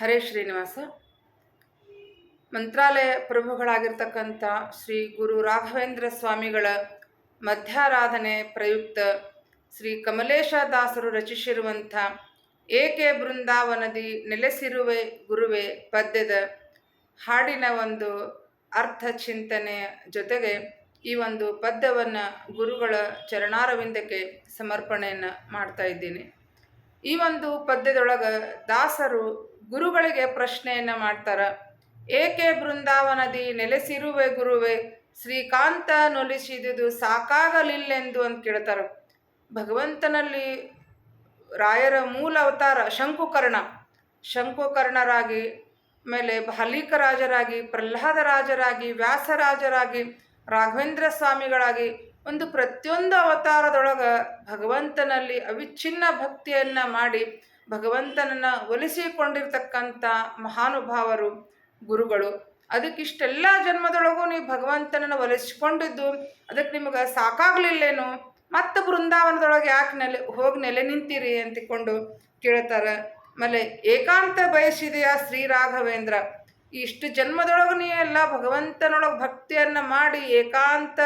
ಹರೇ ಶ್ರೀನಿವಾಸ. ಮಂತ್ರಾಲಯ ಪ್ರಭುಗಳಾಗಿರ್ತಕ್ಕಂಥ ಶ್ರೀ ಗುರು ರಾಘವೇಂದ್ರ ಸ್ವಾಮಿಗಳ ಮಧ್ಯಾರಾಧನೆ ಪ್ರಯುಕ್ತ ಶ್ರೀ ಕಮಲೇಶ ದಾಸರು ರಚಿಸಿರುವಂಥ ಏಕೆ ಬೃಂದಾವನದಿ ನೆಲೆಸಿರುವೆ ಗುರುವೆ ಪದ್ಯದ ಹಾಡಿನ ಒಂದು ಅರ್ಥ ಚಿಂತನೆಯ ಜೊತೆಗೆ ಈ ಒಂದು ಪದ್ಯವನ್ನು ಗುರುಗಳ ಚರಣಾರವಿಂದಕ್ಕೆ ಸಮರ್ಪಣೆಯನ್ನು ಮಾಡ್ತಾ ಇದ್ದೀನಿ. ಈ ಒಂದು ಪದ್ಯದೊಳಗೆ ದಾಸರು ಗುರುಗಳಿಗೆ ಪ್ರಶ್ನೆಯನ್ನು ಮಾಡ್ತಾರೆ. ಏಕೆ ಬೃಂದಾವನದಿ ನೆಲೆಸಿರುವೆ ಗುರುವೆ? ಶ್ರೀಕಾಂತ ನೊಲಿಸಿದುದು ಸಾಕಾಗಲಿಲ್ಲೆಂದು ಅಂತ ಕೇಳ್ತಾರೆ. ಭಗವಂತನಲ್ಲಿ ರಾಯರ ಮೂಲ ಅವತಾರ ಶಂಕುಕರ್ಣ. ಶಂಕುಕರ್ಣರಾಗಿ ಬಾಲೀಕ ರಾಜರಾಗಿ, ಪ್ರಹ್ಲಾದ ರಾಜರಾಗಿ, ವ್ಯಾಸರಾಜರಾಗಿ, ರಾಘವೇಂದ್ರ ಸ್ವಾಮಿಗಳಾಗಿ ಒಂದು ಪ್ರತಿಯೊಂದು ಅವತಾರದೊಳಗೆ ಭಗವಂತನಲ್ಲಿ ಅವಿಚ್ಛಿನ್ನ ಭಕ್ತಿಯನ್ನು ಮಾಡಿ ಭಗವಂತನನ್ನು ಒಲಿಸಿಕೊಂಡಿರ್ತಕ್ಕಂಥ ಮಹಾನುಭಾವರು, ಗುರುಗಳು, ಅದಕ್ಕಿಷ್ಟೆಲ್ಲ ಜನ್ಮದೊಳಗೂ ನೀವು ಭಗವಂತನನ್ನು ಒಲಿಸಿಕೊಂಡಿದ್ದು, ಅದಕ್ಕೆ ನಿಮಗೆ ಸಾಕಾಗಲಿಲ್ಲೇನು? ಮತ್ತೆ ಬೃಂದಾವನದೊಳಗೆ ಯಾಕೆ ನೆಲೆ, ಹೋಗಿ ನೆಲೆ ನಿಂತೀರಿ ಅಂತಿಕೊಂಡು ಕೇಳ್ತಾರೆ. ಆಮೇಲೆ, ಏಕಾಂತ ಬಯಸಿದೆಯಾ ಶ್ರೀ ರಾಘವೇಂದ್ರ, ಇಷ್ಟು ಜನ್ಮದೊಳಗೆ ನೀ ಎಲ್ಲ ಭಗವಂತನೊಳಗೆ ಭಕ್ತಿಯನ್ನು ಮಾಡಿ, ಏಕಾಂತ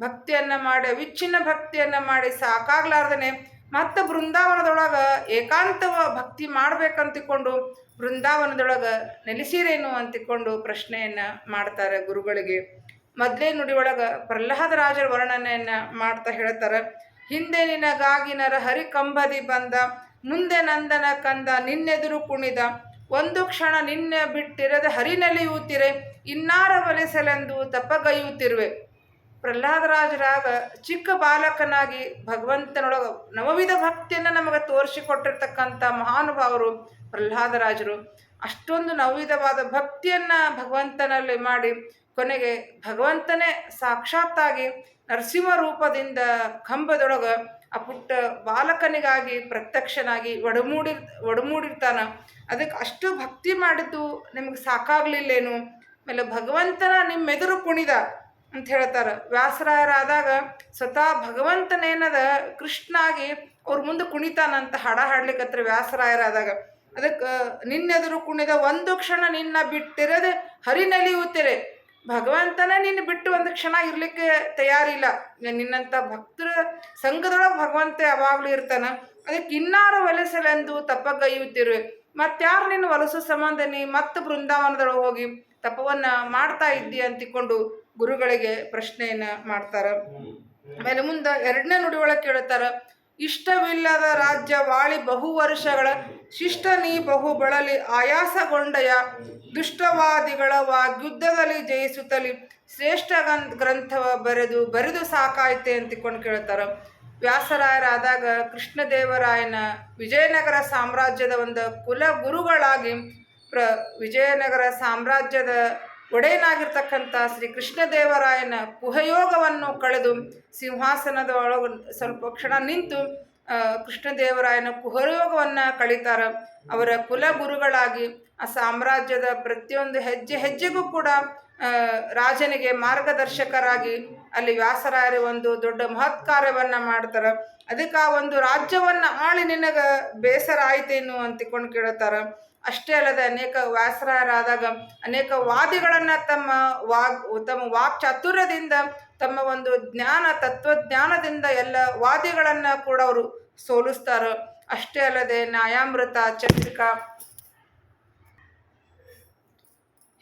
ಭಕ್ತಿಯನ್ನು ಮಾಡಿ, ಅವಿಚ್ಛಿನ್ನ ಭಕ್ತಿಯನ್ನು ಮಾಡಿ ಸಾಕಾಗ್ಲಾರ್ದೇ ಮತ್ತು ಬೃಂದಾವನದೊಳಗೆ ಏಕಾಂತ ಭಕ್ತಿ ಮಾಡ್ಬೇಕಂತಿಕೊಂಡು ಬೃಂದಾವನದೊಳಗೆ ನೆಲೆಸಿರೇನು ಅಂತಿಕೊಂಡು ಪ್ರಶ್ನೆಯನ್ನು ಮಾಡ್ತಾರೆ ಗುರುಗಳಿಗೆ. ಮೊದಲೇ ಪ್ರಹ್ಲಾದ ರಾಜರ ವರ್ಣನೆಯನ್ನ ಮಾಡ್ತಾ ಹೇಳ್ತಾರ, ಹಿಂದೆ ನಿನಗಾಗಿ ನರ ಹರಿಕಂಬದಿ ಬಂದ, ಮುಂದೆ ನಂದನ ಕಂದ ನಿನ್ನೆದುರು ಕುಣಿದ, ಒಂದು ಕ್ಷಣ ನಿನ್ನೆ ಬಿಟ್ಟಿರದ ಹರಿನೆಲೆಯುತ್ತಿರೆ ಇನ್ನಾರ ಒಲಿಸಲೆಂದು ತಪ್ಪಗೈಯುತ್ತಿರುವೆ ಪ್ರಹ್ಲಾದರಾಜರಾಗ ಚಿಕ್ಕ ಬಾಲಕನಾಗಿ ಭಗವಂತನೊಳಗೆ ನವವಿಧ ಭಕ್ತಿಯನ್ನು ನಮಗೆ ತೋರಿಸಿಕೊಟ್ಟಿರ್ತಕ್ಕಂಥ ಮಹಾನುಭಾವರು ಪ್ರಹ್ಲಾದರಾಜರು. ಅಷ್ಟೊಂದು ನವವಿಧವಾದ ಭಕ್ತಿಯನ್ನು ಭಗವಂತನಲ್ಲಿ ಮಾಡಿ ಕೊನೆಗೆ ಭಗವಂತನೇ ಸಾಕ್ಷಾತ್ತಾಗಿ ನರಸಿಂಹ ರೂಪದಿಂದ ಕಂಬದೊಳಗೆ ಆ ಪುಟ್ಟ ಬಾಲಕನಿಗಾಗಿ ಪ್ರತ್ಯಕ್ಷನಾಗಿ ಒಡಮೂಡಿ, ಒಡಮೂಡಿರ್ತಾನ. ಅದಕ್ಕೆ ಅಷ್ಟು ಭಕ್ತಿ ಮಾಡಿದ್ದು ನಿಮಗೆ ಸಾಕಾಗಲಿಲ್ಲೇನು? ಆಮೇಲೆ ಭಗವಂತನ ನಿಮ್ಮೆದುರು ಕುಣಿದ ಅಂತ ಹೇಳ್ತಾರೆ. ವ್ಯಾಸರಾಯರಾದಾಗ ಸ್ವತಃ ಭಗವಂತನೇನದ ಕೃಷ್ಣಾಗಿ ಅವ್ರ ಮುಂದೆ ಕುಣಿತಾನಂತ ಹಾಡ ಹಾಡ್ಲಿಕ್ಕತ್ರ ವ್ಯಾಸರಾಯರಾದಾಗ. ಅದಕ್ಕೆ ನಿನ್ನೆದುರು ಕುಣಿದ ಒಂದು ಕ್ಷಣ ನಿನ್ನ ಬಿಟ್ಟಿರದೆ ಹರಿನಲಿಯುತ್ತಿರೆ. ಭಗವಂತನ ನಿನ್ನ ಬಿಟ್ಟು ಒಂದು ಕ್ಷಣ ಇರಲಿಕ್ಕೆ ತಯಾರಿಲ್ಲ. ನಿನ್ನಂಥ ಭಕ್ತರ ಸಂಘದೊಳಗೆ ಭಗವಂತ ಯಾವಾಗಲೂ ಇರ್ತಾನ. ಅದಕ್ಕೆ ಇನ್ನಾರು ಒಲಿಸಲೆಂದು ತಪ್ಪಗೈಯುತ್ತಿರುವೆ ಮತ್ತಾರು ನಿನ್ನ ವಲಸು ಸಂಬಂಧ ನೀ ಮತ್ತೆ ಬೃಂದಾವನದೊಳಗೆ ಹೋಗಿ ತಪವನ್ನು ಮಾಡ್ತಾ ಇದ್ದಿ ಅಂತಿಕೊಂಡು ಗುರುಗಳಿಗೆ ಪ್ರಶ್ನೆಯನ್ನು ಮಾಡ್ತಾರೆ. ಆಮೇಲೆ ಮುಂದೆ ಎರಡನೇ ನುಡಿ ಒಳಗೆ ಕೇಳ್ತಾರ ಇಷ್ಟವಿಲ್ಲದ ರಾಜ್ಯ ವಾಳಿ ಬಹು ವರ್ಷಗಳ ಶಿಷ್ಟ ನೀ ಬಹು ಬಳಲಿ ಆಯಾಸಗೊಂಡಯ ದುಷ್ಟವಾದಿಗಳ ವಾಗ್ಯುದ್ಧದಲ್ಲಿ ಜಯಿಸುತ್ತಲಿ ಶ್ರೇಷ್ಠ ಗ್ರಂಥವ ಬರೆದು ಬರೆದು ಸಾಕಾಯ್ತೆ ಅಂತಿಕೊಂಡು ಕೇಳ್ತಾರ. ವ್ಯಾಸರಾಯರಾದಾಗ ಕೃಷ್ಣದೇವರಾಯನ ವಿಜಯನಗರ ಸಾಮ್ರಾಜ್ಯದ ಒಂದು ಕುಲ ಗುರುಗಳಾಗಿ ಪ್ರ ವಿಜಯನಗರ ಸಾಮ್ರಾಜ್ಯದ ಒಡೆಯನಾಗಿರ್ತಕ್ಕಂಥ ಶ್ರೀ ಕೃಷ್ಣದೇವರಾಯನ ಕುಹಯೋಗವನ್ನು ಕಳೆದು ಸಿಂಹಾಸನದ ಒಳಗೆ ಸ್ವಲ್ಪ ಕ್ಷಣ ನಿಂತು ಕೃಷ್ಣದೇವರಾಯನ ಕುಹಯೋಗವನ್ನು ಕಳೀತಾರ. ಅವರ ಕುಲಗುರುಗಳಾಗಿ, ಆ ಸಾಮ್ರಾಜ್ಯದ ಪ್ರತಿಯೊಂದು ಹೆಜ್ಜೆ ಹೆಜ್ಜೆಗೂ ಕೂಡ ರಾಜನಿಗೆ ಮಾರ್ಗದರ್ಶಕರಾಗಿ ಅಲ್ಲಿ ವ್ಯಾಸರಾಯರ ಒಂದು ದೊಡ್ಡ ಮಹತ್ ಕಾರ್ಯವನ್ನು ಮಾಡ್ತಾರೆ. ಅದಕ್ಕೆ ಆ ಒಂದು ರಾಜ್ಯವನ್ನು ಆಳಿ ನಿನಗೆ ಬೇಸರ ಆಯ್ತೇನು ಅಂತಿಕೊಂಡು ಕೇಳ್ತಾರೆ. ಅಷ್ಟೇ ಅಲ್ಲದೆ ಅನೇಕ ವ್ಯಾಸರಾದಾಗ ಅನೇಕ ವಾದಿಗಳನ್ನು ತಮ್ಮ ವಾಗ್ ತಮ್ಮ ವಾಕ್ ಚಾತುರ್ಯದಿಂದ, ತಮ್ಮ ಒಂದು ಜ್ಞಾನ, ತತ್ವಜ್ಞಾನದಿಂದ ಎಲ್ಲ ವಾದಿಗಳನ್ನು ಕೂಡ ಅವರು ಸೋಲಿಸ್ತಾರೆ. ಅಷ್ಟೇ ಅಲ್ಲದೆ ನ್ಯಾಯಾಮೃತ, ಚಂದ್ರಿಕಾ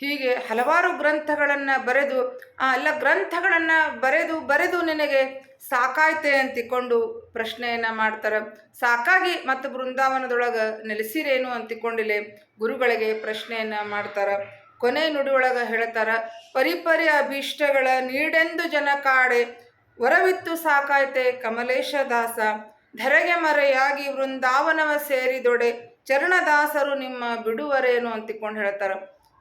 ಹೀಗೆ ಹಲವಾರು ಗ್ರಂಥಗಳನ್ನು ಬರೆದು, ಆ ಎಲ್ಲ ಗ್ರಂಥಗಳನ್ನು ಬರೆದು ಬರೆದು ನಿನಗೆ ಸಾಕಾಯ್ತೆ ಅಂತಿಕೊಂಡು ಪ್ರಶ್ನೆಯನ್ನು ಮಾಡ್ತಾರೆ. ಸಾಕಾಗಿ ಮತ್ತು ಬೃಂದಾವನದೊಳಗೆ ನೆಲೆಸಿರೇನು ಅಂತಿಕೊಂಡಿಲೆ? ಗುರುಗಳಿಗೆ ಪ್ರಶ್ನೆಯನ್ನು ಮಾಡ್ತಾರೆ. ಕೊನೆ ನುಡಿಯೊಳಗೆ ಹೇಳ್ತಾರ ಪರಿಪರಿ ಅಭೀಷ್ಟಗಳ ನೀಡೆಂದು ಜನ ಕಾಡೆ, ವರವಿತ್ತು ಸಾಕಾಯ್ತೆ ಕಮಲೇಶ ದಾಸ ಧರೆಗೆ ಮರೆಯಾಗಿ ವೃಂದಾವನವ ಸೇರಿದೊಡೆ, ಚರಣದಾಸರು ನಿಮ್ಮ ಬಿಡುವರೇನು ಅಂತಿಕೊಂಡು ಹೇಳ್ತಾರೆ.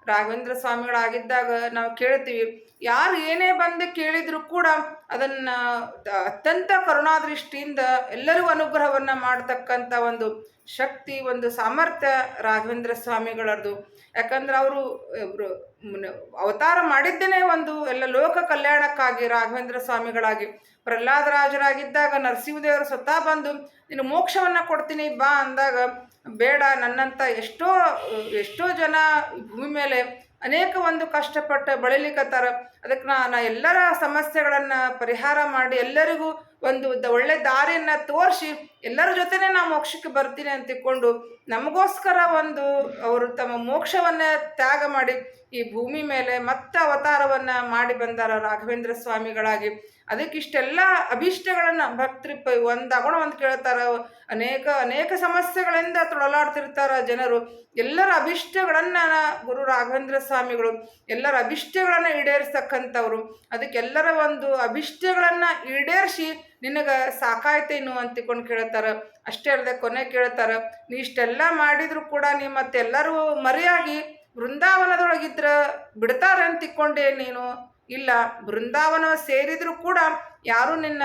ರಾಘವೇಂದ್ರ ಸ್ವಾಮಿಗಳಾಗಿದ್ದಾಗ ನಾವು ಕೇಳ್ತೀವಿ. ಯಾರು ಏನೇ ಬಂದು ಕೇಳಿದ್ರು ಕೂಡ ಅದನ್ನು ಅತ್ಯಂತ ಕರುಣಾದೃಷ್ಟಿಯಿಂದ ಎಲ್ಲರಿಗೂ ಅನುಗ್ರಹವನ್ನು ಮಾಡತಕ್ಕಂತ ಒಂದು ಶಕ್ತಿ, ಒಂದು ಸಾಮರ್ಥ್ಯ ರಾಘವೇಂದ್ರ ಸ್ವಾಮಿಗಳದ್ದು. ಯಾಕಂದ್ರೆ ಅವರು ಅವತಾರ ಮಾಡಿದ್ದೇನೆ ಒಂದು ಎಲ್ಲ ಲೋಕ ಕಲ್ಯಾಣಕ್ಕಾಗಿ ರಾಘವೇಂದ್ರ ಸ್ವಾಮಿಗಳಾಗಿ ಪ್ರಹ್ಲಾದರಾಜರಾಗಿದ್ದಾಗ ನರಸಿಂಹದೇವರು ಸ್ವತಃ ಬಂದು, ನೀನು ಮೋಕ್ಷವನ್ನು ಕೊಡ್ತೀನಿ, ಬಾ ಅಂದಾಗ, ಬೇಡ ನನ್ನಂಥ ಎಷ್ಟೋ ಎಷ್ಟೋ ಜನ ಭೂಮಿ ಮೇಲೆ ಅನೇಕ ಒಂದು ಕಷ್ಟಪಟ್ಟು ಬಳಲಿಕತ್ತಾರ. ಅದಕ್ಕೆ ನಾನು ಎಲ್ಲರ ಸಮಸ್ಯೆಗಳನ್ನು ಪರಿಹಾರ ಮಾಡಿ ಎಲ್ಲರಿಗೂ ಒಂದು ಒಳ್ಳೆ ದಾರಿಯನ್ನು ತೋರಿಸಿ ಎಲ್ಲರ ಜೊತೆನೇ ನಾ ಮೋಕ್ಷಕ್ಕೆ ಬರ್ತೀನಿ ಅಂತ ತಿಳ್ಕೊಂಡು ನಮಗೋಸ್ಕರ ಒಂದು ಅವರು ತಮ್ಮ ಮೋಕ್ಷವನ್ನ ತ್ಯಾಗ ಮಾಡಿ ಈ ಭೂಮಿ ಮೇಲೆ ಮತ್ತೆ ಅವತಾರವನ್ನ ಮಾಡಿ ಬಂದಾರ ರಾಘವೇಂದ್ರ ಸ್ವಾಮಿಗಳಾಗಿ. ಅದಕ್ಕೆ ಇಷ್ಟೆಲ್ಲ ಅಭೀಷ್ಟಗಳನ್ನ ಭಕ್ತರು ಒಂದಾಗೋಣ ಒಂದು ಕೇಳ್ತಾರ. ಅನೇಕ ಅನೇಕ ಸಮಸ್ಯೆಗಳಿಂದ ತೊಳಲಾಡ್ತಿರ್ತಾರ ಜನರು. ಎಲ್ಲರ ಅಭಿಷ್ಟಗಳನ್ನ ಗುರು ರಾಘವೇಂದ್ರ ಸ್ವಾಮಿಗಳು, ಎಲ್ಲರ ಅಭಿಷ್ಟಗಳನ್ನ ಈಡೇರಿಸ್ತಕ್ಕಂಥವ್ರು. ಅದಕ್ಕೆಲ್ಲರ ಒಂದು ಅಭಿಷ್ಟಗಳನ್ನ ಈಡೇರಿಸಿ ನಿನಗೆ ಸಾಕಾಯ್ತೇನು ಅಂತ ತಿಳ್ಕೊಂಡು ಕೇಳ್ತಾರೆ? ಅಷ್ಟೇ ಅಲ್ಲದೆ ಕೊನೆ ಕೇಳ್ತಾರೆ, ನೀ ಇಷ್ಟೆಲ್ಲ ಮಾಡಿದರೂ ಕೂಡ ನೀ ಮತ್ತೆಲ್ಲರೂ ಮರೆಯಾಗಿ ಬೃಂದಾವನದೊಳಗಿದ್ರೆ ಬಿಡ್ತಾರೆ ಅಂತ ತಿಕ್ಕೊಂಡೆ ನೀನು? ಇಲ್ಲ, ಬೃಂದಾವನ ಸೇರಿದರೂ ಕೂಡ ಯಾರೂ ನಿನ್ನ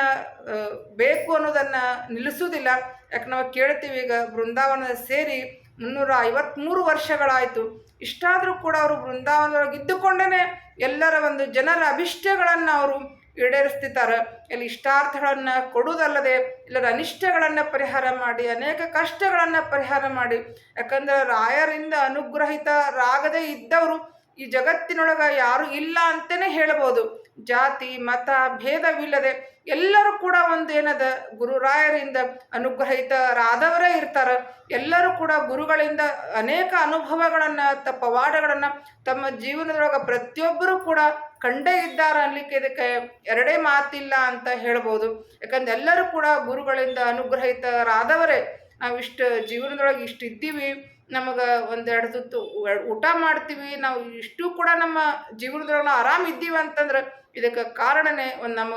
ಬೇಕು ಅನ್ನೋದನ್ನು ನಿಲ್ಲಿಸೋದಿಲ್ಲ ಯಾಕೆ ನಾವು ಕೇಳ್ತೀವಿ ಈಗ ಬೃಂದಾವನ ಸೇರಿ ಮುನ್ನೂರ ಐವತ್ತ್ಮೂರು ವರ್ಷಗಳಾಯಿತು. ಇಷ್ಟಾದರೂ ಕೂಡ ಅವರು ಬೃಂದಾವನದೊಳಗೆ ಇದ್ದುಕೊಂಡೇ ಎಲ್ಲರ ಒಂದು ಜನರ ಅಭಿಷ್ಟಗಳನ್ನು ಅವರು ಈಡೇರಿಸ್ತಿದ್ದಾರೆ. ಇಲ್ಲಿ ಇಷ್ಟಾರ್ಥಗಳನ್ನು ಕೊಡುವುದಲ್ಲದೆ ಇಲ್ಲದ ಅನಿಷ್ಟಗಳನ್ನು ಪರಿಹಾರ ಮಾಡಿ, ಅನೇಕ ಕಷ್ಟಗಳನ್ನು ಪರಿಹಾರ ಮಾಡಿ. ಯಾಕಂದ್ರೆ ರಾಯರಿಂದ ಅನುಗ್ರಹಿತರಾಗದೇ ಇದ್ದವರು ಈ ಜಗತ್ತಿನೊಳಗೆ ಯಾರು ಇಲ್ಲ ಅಂತಲೇ ಹೇಳ್ಬೋದು. ಜಾತಿ, ಮತ, ಭೇದವಿಲ್ಲದೆ ಎಲ್ಲರೂ ಕೂಡ ಒಂದು ಏನದ ಗುರುರಾಯರಿಂದ ಅನುಗ್ರಹಿತರಾದವರೇ ಇರ್ತಾರೆ. ಎಲ್ಲರೂ ಕೂಡ ಗುರುಗಳಿಂದ ಅನೇಕ ಅನುಭವಗಳನ್ನು, ತಪ್ಪ ಪವಾಡಗಳನ್ನು ತಮ್ಮ ಜೀವನದೊಳಗೆ ಪ್ರತಿಯೊಬ್ಬರೂ ಕೂಡ ಕಂಡೇ ಇದ್ದಾರೆ ಅನ್ಲಿಕ್ಕೆ ಇದಕ್ಕೆ ಎರಡೇ ಮಾತಿಲ್ಲ ಅಂತ ಹೇಳ್ಬೋದು. ಯಾಕಂದ್ರೆ ಎಲ್ಲರೂ ಕೂಡ ಗುರುಗಳಿಂದ ಅನುಗ್ರಹಿತರಾದವರೇ. ನಾವು ಇಷ್ಟು ಜೀವನದೊಳಗೆ ಇಷ್ಟು ಇದ್ದೀವಿ. ನಮಗೆ ಒಂದೆರಡು ತುತ್ತು ಊಟ ಮಾಡ್ತೀವಿ. ನಾವು ಇಷ್ಟು ಕೂಡ ನಮ್ಮ ಜೀವನದೊಳಗೆ ನಾವು ಆರಾಮ್ ಇದ್ದೀವಿ ಅಂತಂದ್ರೆ ಇದಕ್ಕೆ ಕಾರಣನೇ ಒಂದು ನಮ್ಮ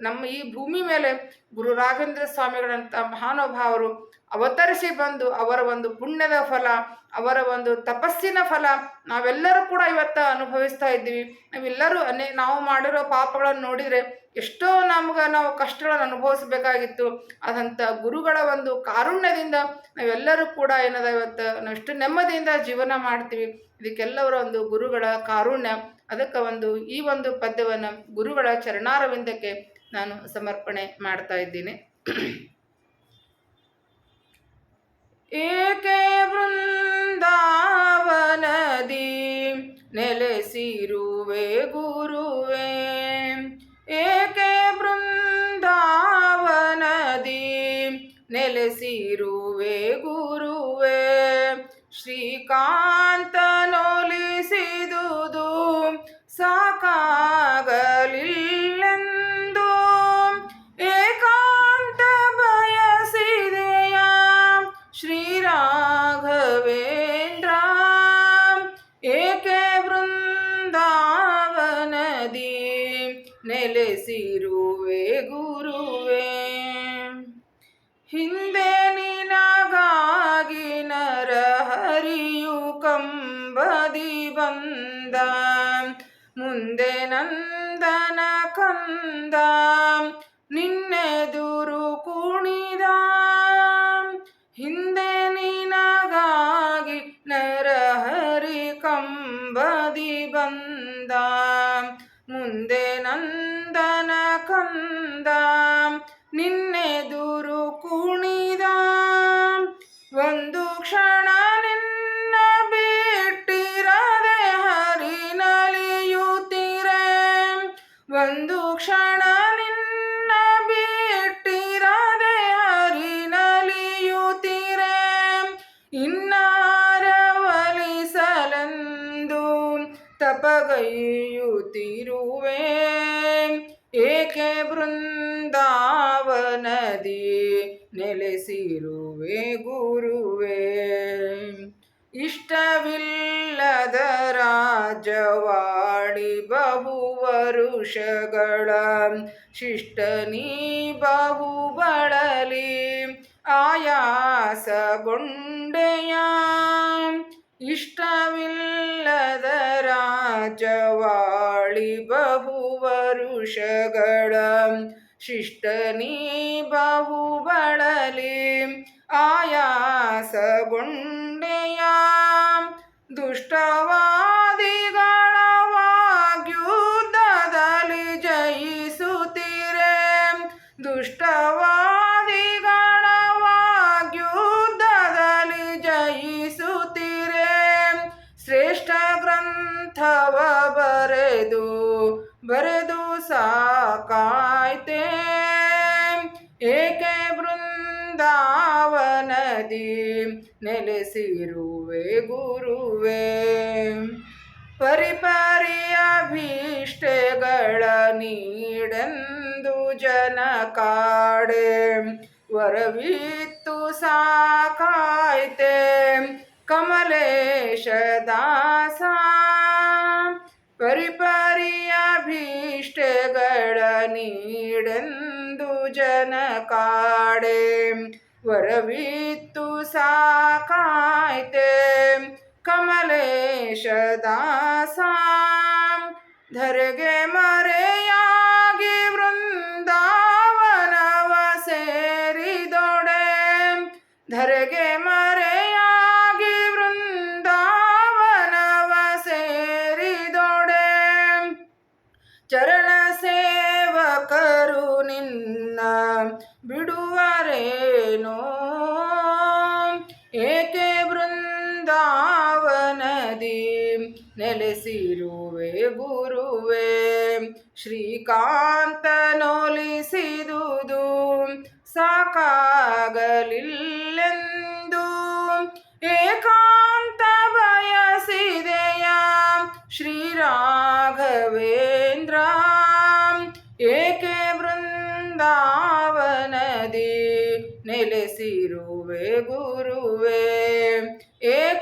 ನಮ್ಮ ಈ ಭೂಮಿ ಮೇಲೆ ಗುರು ರಾಘವೇಂದ್ರ ಸ್ವಾಮಿಗಳಂಥ ಮಹಾನುಭಾವರು ಅವತರಿಸಿ ಬಂದು ಅವರ ಒಂದು ಪುಣ್ಯದ ಫಲ, ಅವರ ಒಂದು ತಪಸ್ಸಿನ ಫಲ ನಾವೆಲ್ಲರೂ ಕೂಡ ಇವತ್ತು ಅನುಭವಿಸ್ತಾ ಇದ್ದೀವಿ. ನಾವೆಲ್ಲರೂ ಅನೇ, ನಾವು ಮಾಡಿರೋ ಪಾಪಗಳನ್ನು ನೋಡಿದರೆ ಎಷ್ಟೋ ನಮ್ಗೆ ನಾವು ಕಷ್ಟಗಳನ್ನು ಅನುಭವಿಸ್ಬೇಕಾಗಿತ್ತು. ಅದಂಥ ಗುರುಗಳ ಒಂದು ಕಾರುಣ್ಯದಿಂದ ನಾವೆಲ್ಲರೂ ಕೂಡ ಏನದ ಇವತ್ತು ನಾವು ಎಷ್ಟು ನೆಮ್ಮದಿಯಿಂದ ಜೀವನ ಮಾಡ್ತೀವಿ. ಇದಕ್ಕೆಲ್ಲವರ ಒಂದು ಗುರುಗಳ ಕಾರುಣ್ಯ. ಅದಕ್ಕೆ ಒಂದು ಈ ಒಂದು ಪದ್ಯವನ್ನು ಗುರುಗಳ ಚರಣಾರವಿಂದಕ್ಕೆ ನಾನು ಸಮರ್ಪಣೆ ಮಾಡ್ತಾ ಇದ್ದೀನಿ. ಏಕೆ ವೃಂದಾವನದಿ ನೆಲೆಸಿರುವೆ ಗುರುವೆ? ಏಕೆ ಬೃಂದಾವನದಿ ನೆಲೆಸಿರುವೆ ಗುರುವೆ? ಶ್ರೀಕಾಂತನೊಲಿಸಿದುದು ಸಾಕಾಗಲಿಲ್ಲೆಂದು ನೆಲೆಸಿರುವೆ ಗುರುವೆ. ಹಿಂದೆ ನಿನಗಾಗಿ ನರಹರಿಯು ಕಂಬದಿ ಬಂದ. ಮುಂದೆ ನಂದನ ಕಂದ. ನಿನ್ನೆದುರು ಕುಣಿದ. ಹಿಂದೆ ನಿನಗಾಗಿ ನರಹರಿ ಕಂಬದಿ ಬಂದ. ಮುಂದೆ ನಂದನ ಕಂದ ನಿನ್ನೆದುರು ಕುಣಿದ ತಪಗೈಯುತ್ತಿರುವೆ ಏಕೆ ಬೃಂದಾವನದಿ ನೆಲೆಸಿರುವೆ ಗುರುವೆ. ಇಷ್ಟವಿಲ್ಲದ ರಾಜವಾಡಿ ಬಹು ವರುಷಗಳ ಶಿಷ್ಟನೀ ಬಹು ಬಳಲಿ. ಆಯಾಸಗೊಂಡೆಯ ರಾಜವಾಳಿ ಬಹು ವರುಷಗಳ ಶಿಷ್ಟನೀ ಬಹು ಬಳಲಿ ಆಯಾಸಗೊಂಡೆಯ ದುಷ್ಟವಾದಿಗಳ ಬೃಂದಾವನದಿ ನೆಲೆಸಿರುವೆ ಗುರುವೆ. ಪರಿಪರಿಯ ಭೀಷ್ಟೆಗಳ ನೀಡೆಂದು ಜನ ಕಾಡೆ, ವರವಿತ್ತು ಸಾಕಾಯ್ತೆ ಕಮಲೇಶ ದಾಸ ಪರಿಪರಿಯ ಭೀಷ್ಟೆಗಳ ನೀಡೆಂದು ಜನ ಕಾಡೆ, ವರವಿತ್ತು ಸಾಕಾಯ್ತೆ. ಕಮಲೇಶ ದಾಸ ಧರೆಗೆ ಮರೆಯಾಗಿ ವೃಂದಾವನವ ಸೇರಿದೊಡೆ. ಧರೆಗೆ ಶ್ರೀಕಾಂತನೊಲಿಸಿದುದು ಸಾಕಾಗಲಿಲ್ಲೆಂದು. ಏಕಾಂತ ಬಯಸಿದೆಯ ಶ್ರೀರಾಘವೇಂದ್ರ ಏಕೆ ಬೃಂದಾವನದಿ ನೆಲೆಸಿರುವೆ ಗುರುವೇ? ಏಕೆ